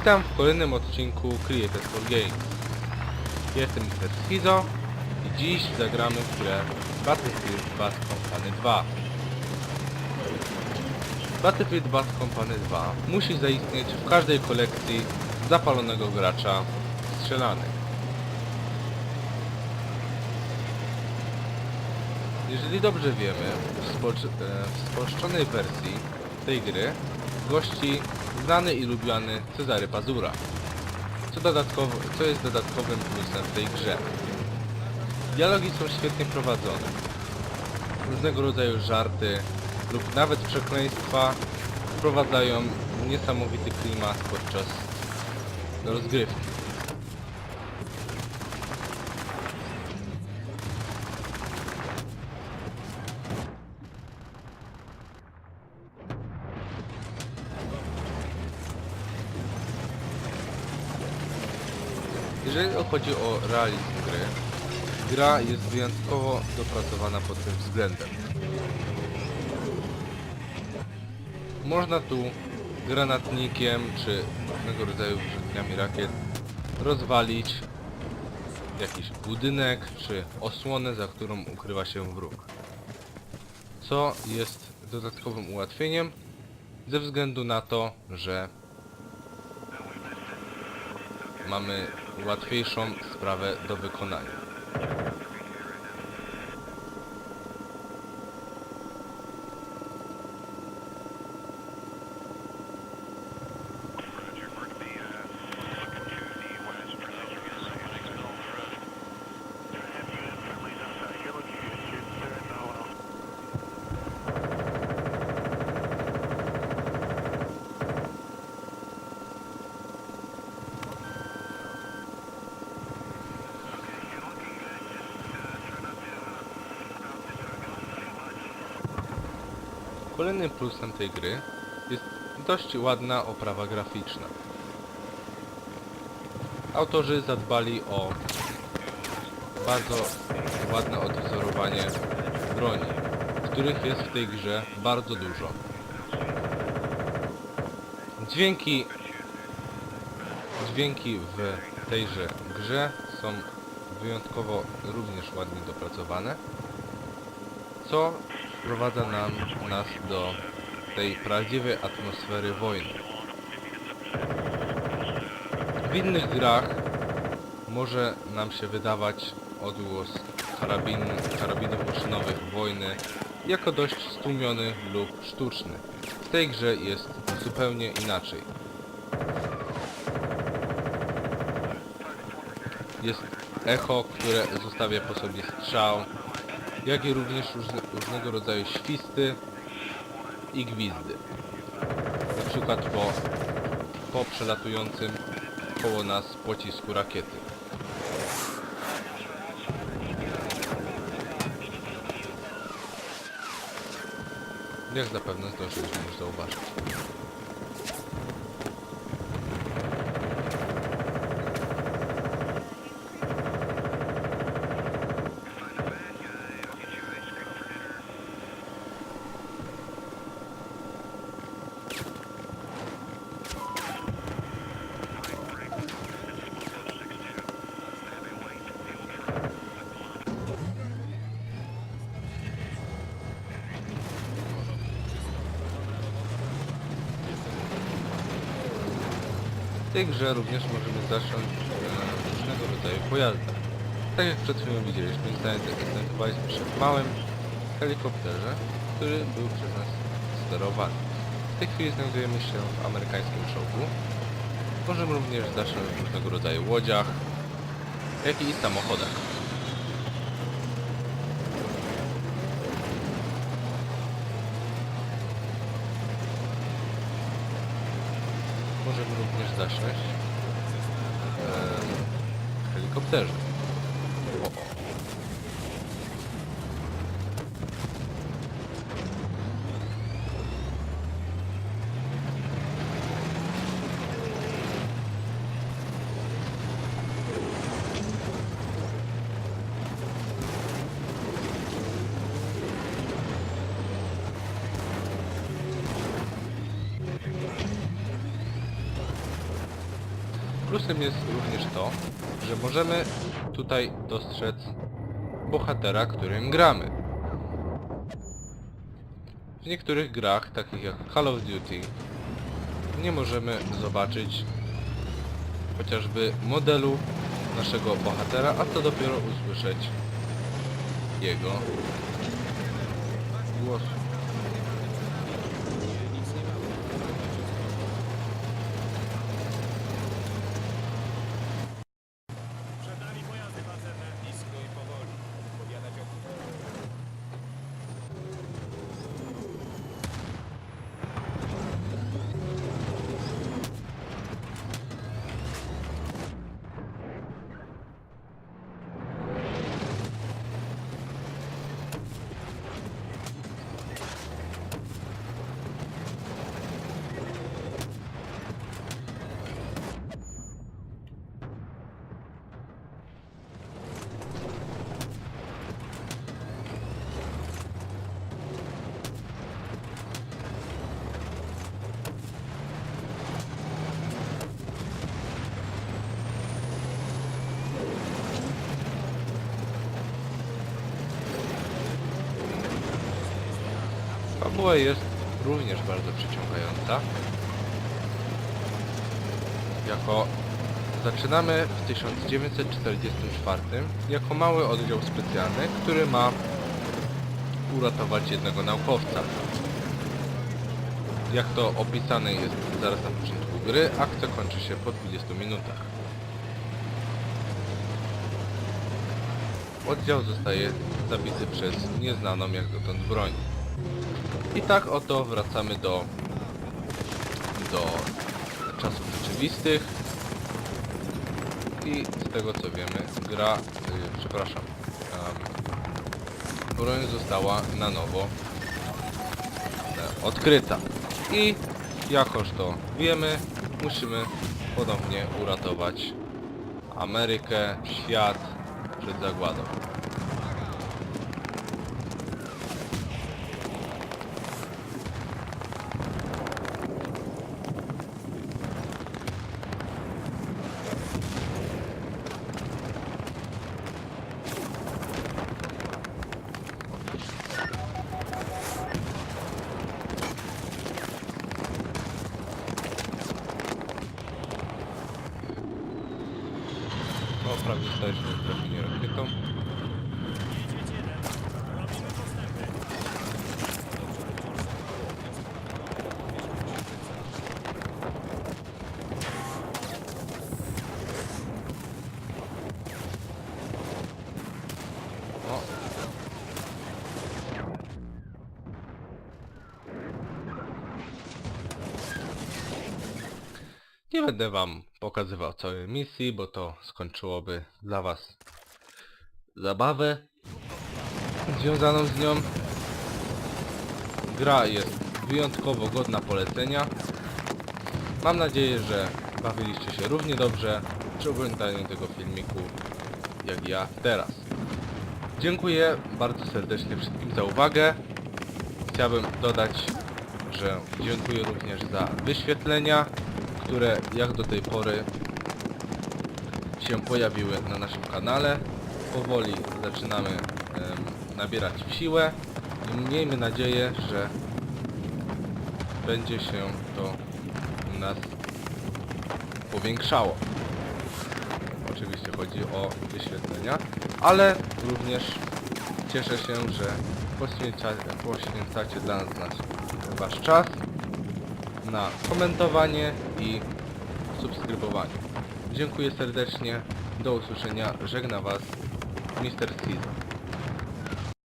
Witam w kolejnym odcinku Created for Games. Jestem Mr. Schizo i dziś zagramy w grę Battlefield Bad Company 2. Battlefield Bad Company 2 musi zaistnieć w każdej kolekcji zapalonego gracza strzelanych. Jeżeli dobrze wiemy, w, spolcz- e, w spolszczonej wersji tej gry gości znany i lubiany Cezary Pazura, co, dodatkowo, co jest dodatkowym plusem w tej grze. Dialogi są świetnie prowadzone. Różnego rodzaju żarty lub nawet przekleństwa wprowadzają niesamowity klimat podczas rozgrywki. Jeżeli chodzi o realizm gry, gra jest wyjątkowo dopracowana pod tym względem. Można tu granatnikiem czy różnego rodzaju wyrzutniami rakiet rozwalić jakiś budynek czy osłonę, za którą ukrywa się wróg. Co jest dodatkowym ułatwieniem ze względu na to, że mamy łatwiejszą sprawę do wykonania. Kolejnym plusem tej gry jest dość ładna oprawa graficzna. Autorzy zadbali o bardzo ładne odwzorowanie broni, których jest w tej grze bardzo dużo. Dźwięki dźwięki w tejże grze są wyjątkowo również ładnie dopracowane, co sprowadza nam, nas do tej prawdziwej atmosfery wojny. W innych grach może nam się wydawać odgłos karabin, karabinów maszynowych wojny jako dość stłumiony lub sztuczny. W tej grze jest zupełnie inaczej. Jest echo, które zostawia po sobie strzał, jak i również różne, różnego rodzaju świsty i gwizdy. Na przykład po, po przelatującym koło nas pocisku rakiety. Jak zapewne zdążyliśmy już zauważyć. Tej grze również możemy zacząć e, różnego rodzaju pojazdy. Tak jak przed chwilą widzieliśmy, znajdowaliśmy się w małym helikopterze, który był przez nas sterowany. W tej chwili znajdujemy się w amerykańskim czołgu. Możemy również zacząć różnego rodzaju łodziach, jak i samochodach. Możemy również zasiąść w helikopterze. Plusem jest również to, że możemy tutaj dostrzec bohatera, którym gramy. W niektórych grach, takich jak Call of Duty, nie możemy zobaczyć chociażby modelu naszego bohatera, a to dopiero usłyszeć jego głos. Fabuła jest również bardzo przyciągająca. Jako zaczynamy w 1944 jako mały oddział specjalny, który ma uratować jednego naukowca. Jak to opisane jest zaraz na początku gry, akcja kończy się po 20 minutach. Oddział zostaje zabity przez nieznaną jak dotąd broń. I tak oto wracamy do, do czasów rzeczywistych. I z tego co wiemy, gra, y, przepraszam, em, broń została na nowo e, odkryta. I jakoż to wiemy, musimy ponownie uratować Amerykę, świat przed zagładą. правда, достаточно трехинированный питом. Nie będę wam pokazywał całej misji, bo to skończyłoby dla was zabawę związaną z nią. Gra jest wyjątkowo godna polecenia. Mam nadzieję, że bawiliście się równie dobrze przy oglądaniu tego filmiku jak ja teraz. Dziękuję bardzo serdecznie wszystkim za uwagę. Chciałbym dodać, że dziękuję również za wyświetlenia, które jak do tej pory się pojawiły na naszym kanale. Powoli zaczynamy em, nabierać siłę i miejmy nadzieję, że będzie się to u nas powiększało. Oczywiście chodzi o wyświetlenia, ale również cieszę się, że poświęcacie, poświęcacie dla nas wasz czas na komentowanie i subskrybowanie. Dziękuję serdecznie, do usłyszenia, żegna was Mr. Caesar.